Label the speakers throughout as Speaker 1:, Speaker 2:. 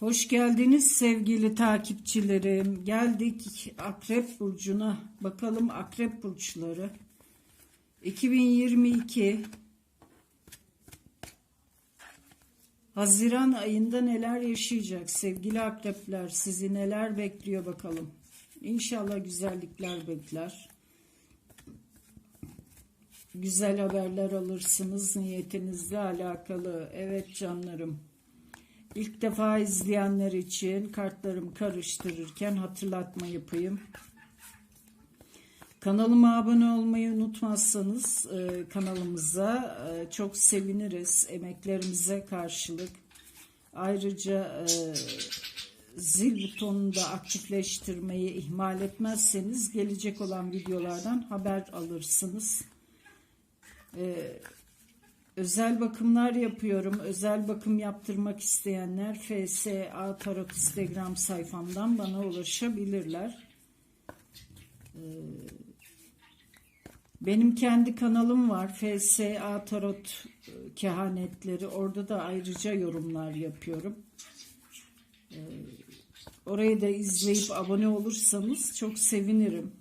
Speaker 1: Hoş geldiniz sevgili takipçilerim. Geldik Akrep Burcu'na. Bakalım Akrep Burçları. 2022 Haziran ayında neler yaşayacak sevgili akrepler? Sizi neler bekliyor bakalım. İnşallah güzellikler bekler. Güzel haberler alırsınız niyetinizle alakalı. Evet canlarım. İlk defa izleyenler için kartlarımı karıştırırken hatırlatma yapayım. Kanalıma abone olmayı unutmazsanız e, kanalımıza e, çok seviniriz emeklerimize karşılık. Ayrıca e, zil butonunu da aktifleştirmeyi ihmal etmezseniz gelecek olan videolardan haber alırsınız. E, Özel bakımlar yapıyorum. Özel bakım yaptırmak isteyenler FSA Tarot Instagram sayfamdan bana ulaşabilirler. Ee, benim kendi kanalım var. FSA Tarot e, Kehanetleri. Orada da ayrıca yorumlar yapıyorum. Ee, orayı da izleyip abone olursanız çok sevinirim.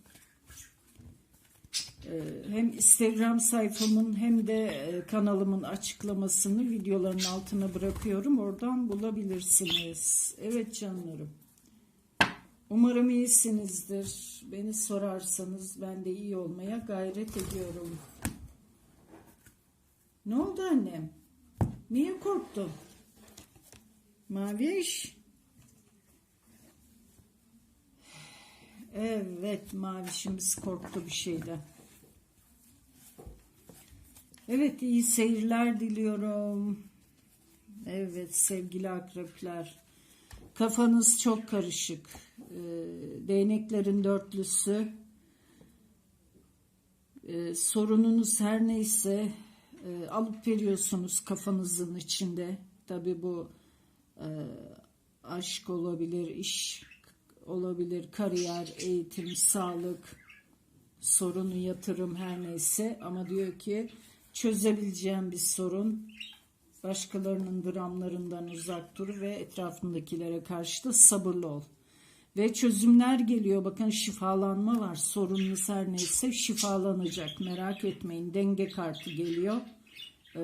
Speaker 1: Ee, hem Instagram sayfamın hem de e, kanalımın açıklamasını videoların altına bırakıyorum. Oradan bulabilirsiniz. Evet canlarım. Umarım iyisinizdir. Beni sorarsanız ben de iyi olmaya gayret ediyorum. Ne oldu annem? Niye korktun? Maviş. Evet mavişimiz korktu bir şeyden. Evet iyi seyirler diliyorum. Evet sevgili akrepler. Kafanız çok karışık. Ee, değneklerin dörtlüsü. Ee, sorununuz her neyse e, alıp veriyorsunuz kafanızın içinde. Tabi bu e, aşk olabilir, iş olabilir, kariyer, eğitim, sağlık, sorunu, yatırım her neyse. Ama diyor ki çözebileceğim bir sorun. Başkalarının dramlarından uzak dur ve etrafındakilere karşı da sabırlı ol. Ve çözümler geliyor. Bakın şifalanma var. Sorununuz her neyse şifalanacak. Merak etmeyin. Denge kartı geliyor. E,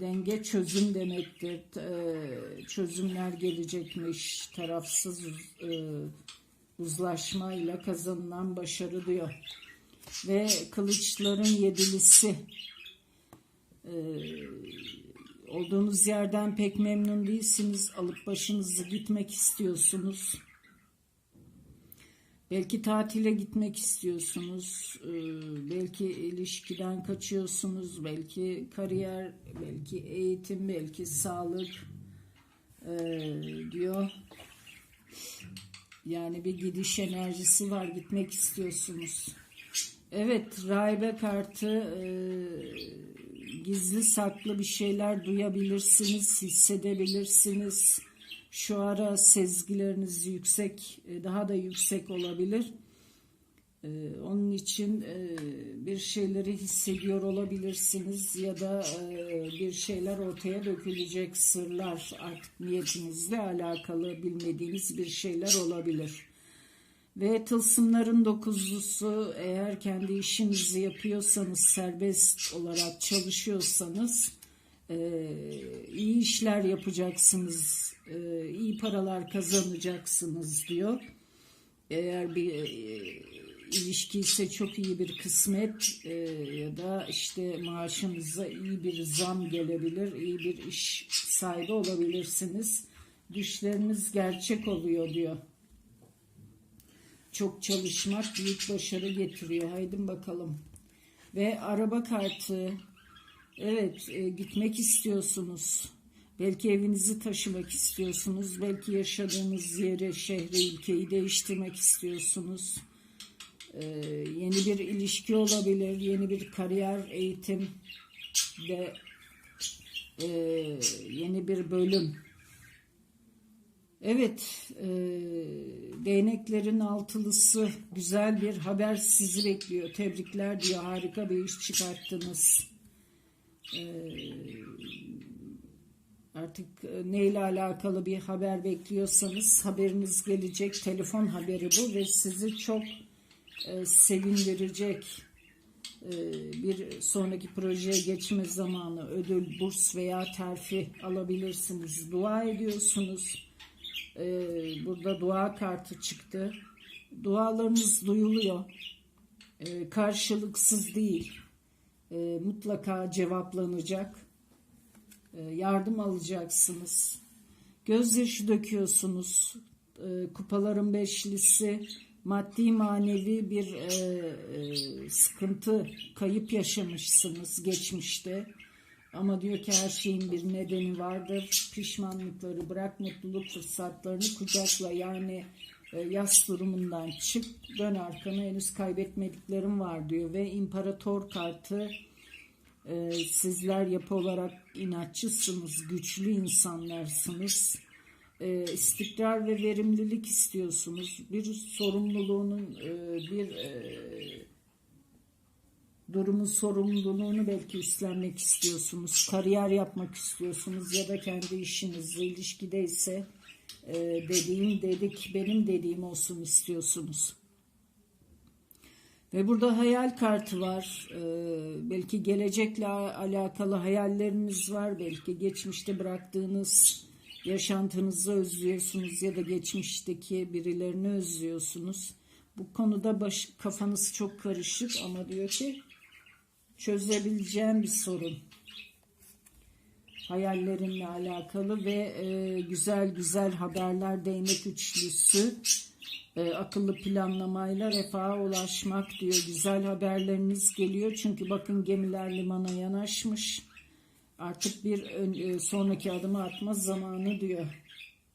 Speaker 1: denge çözüm demektir. E, çözümler gelecekmiş. Tarafsız e, uzlaşma ile kazanılan başarı diyor. Ve kılıçların yedilisi ee, olduğunuz yerden pek memnun değilsiniz. Alıp başınızı gitmek istiyorsunuz. Belki tatile gitmek istiyorsunuz. Ee, belki ilişkiden kaçıyorsunuz. Belki kariyer, belki eğitim, belki sağlık ee, diyor. Yani bir gidiş enerjisi var. Gitmek istiyorsunuz. Evet, rahibe kartı e, gizli saklı bir şeyler duyabilirsiniz, hissedebilirsiniz. Şu ara sezgileriniz yüksek, e, daha da yüksek olabilir. E, onun için e, bir şeyleri hissediyor olabilirsiniz ya da bir şeyler ortaya dökülecek sırlar artık niyetinizle alakalı bilmediğiniz bir şeyler olabilir. Ve tılsımların dokuzlusu eğer kendi işinizi yapıyorsanız, serbest olarak çalışıyorsanız e, iyi işler yapacaksınız, e, iyi paralar kazanacaksınız diyor. Eğer bir e, ilişki ise çok iyi bir kısmet e, ya da işte maaşınıza iyi bir zam gelebilir, iyi bir iş sahibi olabilirsiniz. Düşleriniz gerçek oluyor diyor. Çok çalışmak büyük başarı getiriyor. Haydi bakalım. Ve araba kartı. Evet e, gitmek istiyorsunuz. Belki evinizi taşımak istiyorsunuz. Belki yaşadığınız yeri, şehri, ülkeyi değiştirmek istiyorsunuz. Ee, yeni bir ilişki olabilir. Yeni bir kariyer, eğitim de e, yeni bir bölüm Evet, e, değneklerin altılısı güzel bir haber sizi bekliyor. Tebrikler diyor, harika bir iş çıkarttınız. E, Artık e, neyle alakalı bir haber bekliyorsanız haberiniz gelecek. Telefon haberi bu ve sizi çok e, sevindirecek e, bir sonraki projeye geçme zamanı ödül, burs veya terfi alabilirsiniz. Dua ediyorsunuz. E, burada dua kartı çıktı. Dualarınız duyuluyor. E, karşılıksız değil. E, mutlaka cevaplanacak. Yardım alacaksınız. Gözyaşı döküyorsunuz. Kupaların beşlisi maddi manevi bir e, e, sıkıntı, kayıp yaşamışsınız geçmişte. Ama diyor ki her şeyin bir nedeni vardır. Pişmanlıkları bırak, mutluluk fırsatlarını kucakla. Yani e, yas durumundan çık, dön arkana henüz kaybetmediklerim var diyor. Ve imparator kartı e, sizler yapı olarak inatçısınız, güçlü insanlarsınız e, istikrar ve verimlilik istiyorsunuz. Bir sorumluluğunun e, bir e, durumun sorumluluğunu belki üstlenmek istiyorsunuz. Kariyer yapmak istiyorsunuz ya da kendi işinizle ilişkide ise e, dediğim dedik benim dediğim olsun istiyorsunuz. Ve burada hayal kartı var. Ee, belki gelecekle alakalı hayalleriniz var. Belki geçmişte bıraktığınız yaşantınızı özlüyorsunuz ya da geçmişteki birilerini özlüyorsunuz. Bu konuda baş, kafanız çok karışık ama diyor ki çözebileceğim bir sorun. Hayallerinle alakalı ve e, güzel güzel haberler değnek üçlüsü e, akıllı planlamayla refaha ulaşmak diyor. Güzel haberleriniz geliyor çünkü bakın gemiler limana yanaşmış artık bir e, sonraki adımı atma zamanı diyor.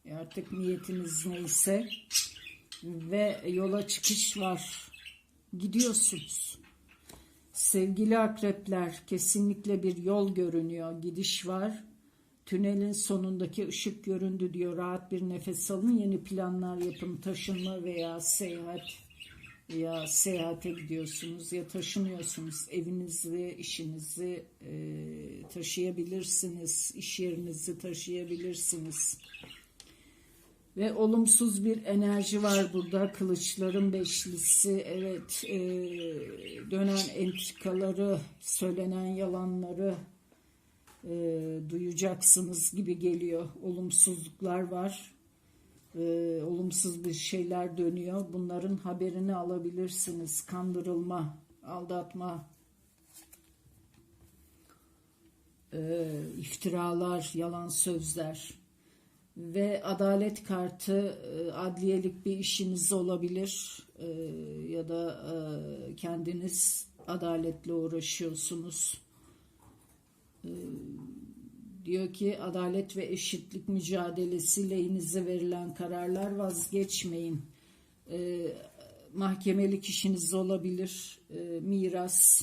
Speaker 1: E, artık niyetiniz neyse ve yola çıkış var. Gidiyorsunuz. Sevgili akrepler kesinlikle bir yol görünüyor. Gidiş var. Tünelin sonundaki ışık göründü diyor. Rahat bir nefes alın. Yeni planlar yapın. Taşınma veya seyahat ya seyahate gidiyorsunuz ya taşınıyorsunuz evinizi işinizi e, taşıyabilirsiniz iş yerinizi taşıyabilirsiniz ve olumsuz bir enerji var burada kılıçların beşlisi evet e, dönen entrikaları söylenen yalanları e, duyacaksınız gibi geliyor olumsuzluklar var e, olumsuz bir şeyler dönüyor. Bunların haberini alabilirsiniz. Kandırılma, aldatma, e, iftiralar, yalan sözler ve adalet kartı e, adliyelik bir işiniz olabilir e, ya da e, kendiniz adaletle uğraşıyorsunuz. Diyor ki adalet ve eşitlik mücadelesi lehinize verilen kararlar vazgeçmeyin. Mahkemelik işiniz olabilir. Miras,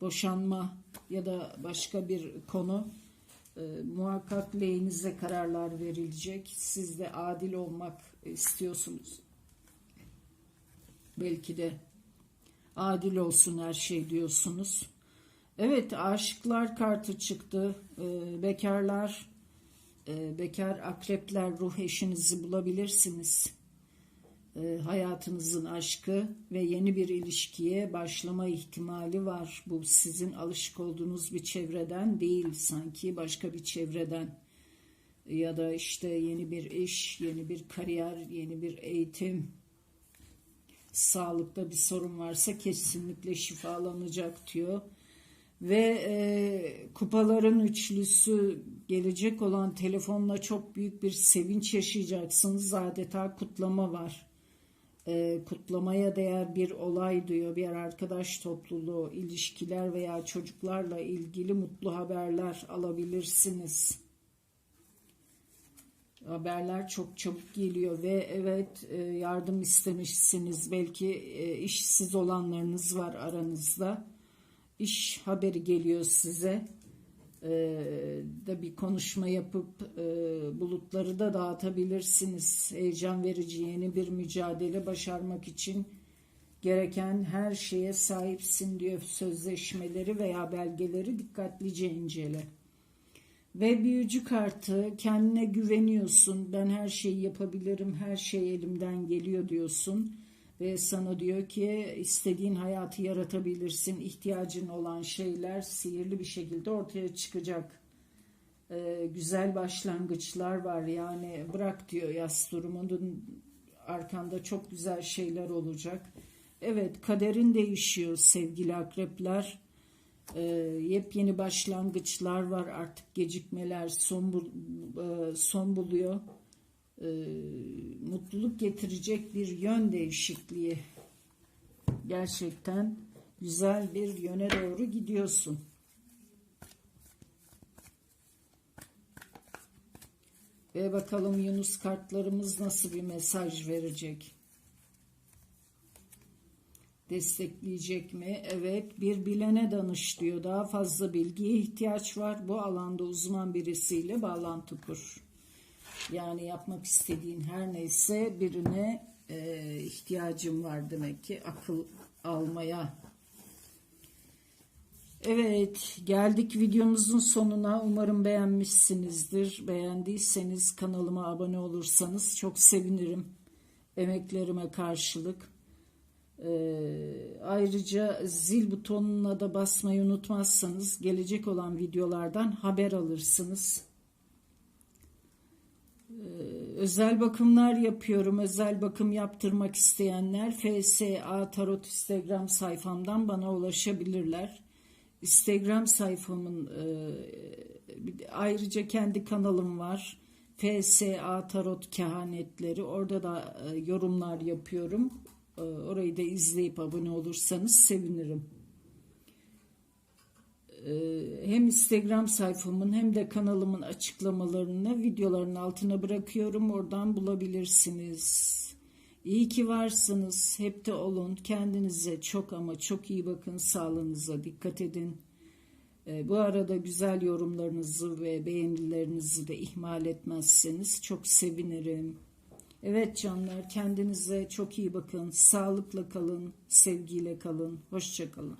Speaker 1: boşanma ya da başka bir konu. E, muhakkak lehinize kararlar verilecek. Siz de adil olmak istiyorsunuz. Belki de adil olsun her şey diyorsunuz. Evet aşıklar kartı çıktı. Ee, bekarlar, e, bekar akrepler ruh eşinizi bulabilirsiniz. Ee, hayatınızın aşkı ve yeni bir ilişkiye başlama ihtimali var. Bu sizin alışık olduğunuz bir çevreden değil sanki başka bir çevreden. Ya da işte yeni bir iş, yeni bir kariyer, yeni bir eğitim, sağlıkta bir sorun varsa kesinlikle şifalanacak diyor ve e, kupaların üçlüsü gelecek olan telefonla çok büyük bir sevinç yaşayacaksınız. Adeta kutlama var. E, kutlamaya değer bir olay diyor. Bir arkadaş topluluğu, ilişkiler veya çocuklarla ilgili mutlu haberler alabilirsiniz. Haberler çok çabuk geliyor ve evet e, yardım istemişsiniz. Belki e, işsiz olanlarınız var aranızda iş haberi geliyor size. Da bir konuşma yapıp bulutları da dağıtabilirsiniz. Heyecan verici yeni bir mücadele başarmak için gereken her şeye sahipsin diyor sözleşmeleri veya belgeleri dikkatlice incele. Ve büyücü kartı kendine güveniyorsun. Ben her şeyi yapabilirim. Her şey elimden geliyor diyorsun. Ve sana diyor ki istediğin hayatı yaratabilirsin. İhtiyacın olan şeyler sihirli bir şekilde ortaya çıkacak. Ee, güzel başlangıçlar var. Yani bırak diyor yas durumunun arkanda çok güzel şeyler olacak. Evet kaderin değişiyor sevgili akrepler. Ee, yepyeni başlangıçlar var artık gecikmeler son, bul- e, son buluyor. Ee, mutluluk getirecek bir yön değişikliği. Gerçekten güzel bir yöne doğru gidiyorsun. Ve bakalım Yunus kartlarımız nasıl bir mesaj verecek? Destekleyecek mi? Evet, bir bilene danış diyor. Daha fazla bilgiye ihtiyaç var. Bu alanda uzman birisiyle bağlantı kur. Yani yapmak istediğin her neyse birine e, ihtiyacım var demek ki akıl almaya. Evet, geldik videomuzun sonuna. Umarım beğenmişsinizdir. Beğendiyseniz kanalıma abone olursanız çok sevinirim. Emeklerime karşılık. Ee, ayrıca zil butonuna da basmayı unutmazsanız gelecek olan videolardan haber alırsınız. Özel bakımlar yapıyorum. Özel bakım yaptırmak isteyenler FSA Tarot Instagram sayfamdan bana ulaşabilirler. Instagram sayfamın e, ayrıca kendi kanalım var. FSA Tarot Kehanetleri. Orada da e, yorumlar yapıyorum. E, orayı da izleyip abone olursanız sevinirim. E, hem Instagram sayfamın hem de kanalımın açıklamalarını videoların altına bırakıyorum. Oradan bulabilirsiniz. İyi ki varsınız. Hep de olun. Kendinize çok ama çok iyi bakın. Sağlığınıza dikkat edin. E, bu arada güzel yorumlarınızı ve beğenilerinizi de ihmal etmezseniz çok sevinirim. Evet canlar kendinize çok iyi bakın. Sağlıkla kalın, sevgiyle kalın. Hoşça kalın.